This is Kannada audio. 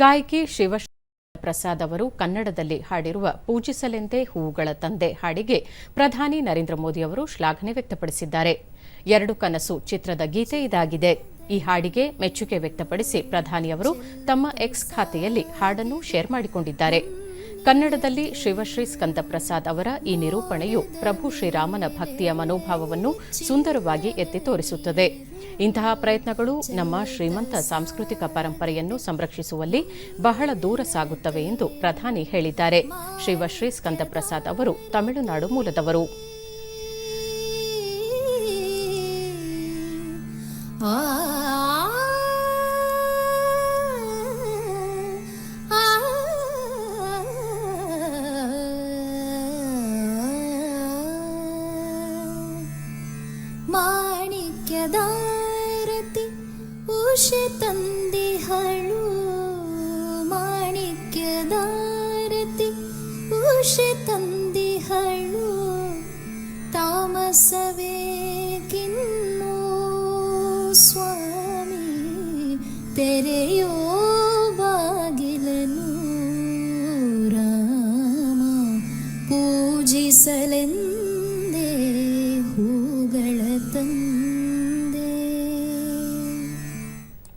ಗಾಯಕಿ ಶಿವಶಂಕರ ಪ್ರಸಾದ್ ಅವರು ಕನ್ನಡದಲ್ಲಿ ಹಾಡಿರುವ ಪೂಜಿಸಲೆಂದೇ ಹೂವುಗಳ ತಂದೆ ಹಾಡಿಗೆ ಪ್ರಧಾನಿ ನರೇಂದ್ರ ಮೋದಿ ಅವರು ಶ್ಲಾಘನೆ ವ್ಯಕ್ತಪಡಿಸಿದ್ದಾರೆ. ಎರಡು ಕನಸು ಚಿತ್ರದ ಗೀತೆ ಇದಾಗಿದೆ. ಈ ಹಾಡಿಗೆ ಮೆಚ್ಚುಗೆ ವ್ಯಕ್ತಪಡಿಸಿ ಪ್ರಧಾನಿಯವರು ತಮ್ಮ ಎಕ್ಸ್ ಖಾತೆಯಲ್ಲಿ ಹಾಡನ್ನು ಶೇರ್ ಮಾಡಿಕೊಂಡಿದ್ದಾರೆ. ಕನ್ನಡದಲ್ಲಿ ಶಿವಶ್ರೀ ಸ್ಕಂದಪ್ರಸಾದ್ ಅವರ ಈ ನಿರೂಪಣೆಯು ಪ್ರಭು ಶ್ರೀರಾಮನ ಭಕ್ತಿಯ ಮನೋಭಾವವನ್ನು ಸುಂದರವಾಗಿ ಎತ್ತಿ ತೋರಿಸುತ್ತದೆ. ಇಂತಹ ಪ್ರಯತ್ನಗಳು ನಮ್ಮ ಶ್ರೀಮಂತ ಸಾಂಸ್ಕೃತಿಕ ಪರಂಪರೆಯನ್ನು ಸಂರಕ್ಷಿಸುವಲ್ಲಿ ಬಹಳ ದೂರ ಸಾಗುತ್ತವೆ ಎಂದು ಪ್ರಧಾನಿ ಹೇಳಿದ್ದಾರೆ. ಶಿವಶ್ರೀ ಸ್ಕಂದಪ್ರಸಾದ್ ಅವರು ತಮಿಳುನಾಡು ಮೂಲದವರು. ಆ ಮಾಣಿಕ್ಯದಾರತಿ ಉಷ ತಂದಿಹಳು ಮಾಣಿಕ್ಯದಾರತಿ ಉಷ ತಂದಿಹಳು ತಾಮಸವೇಗಿನ್ನು ಸ್ವಾಮಿ ತೆರೆಯೋ ಬಾಗಿಲನು ರಾಮ ಪೂಜಿಸಲೆಂದು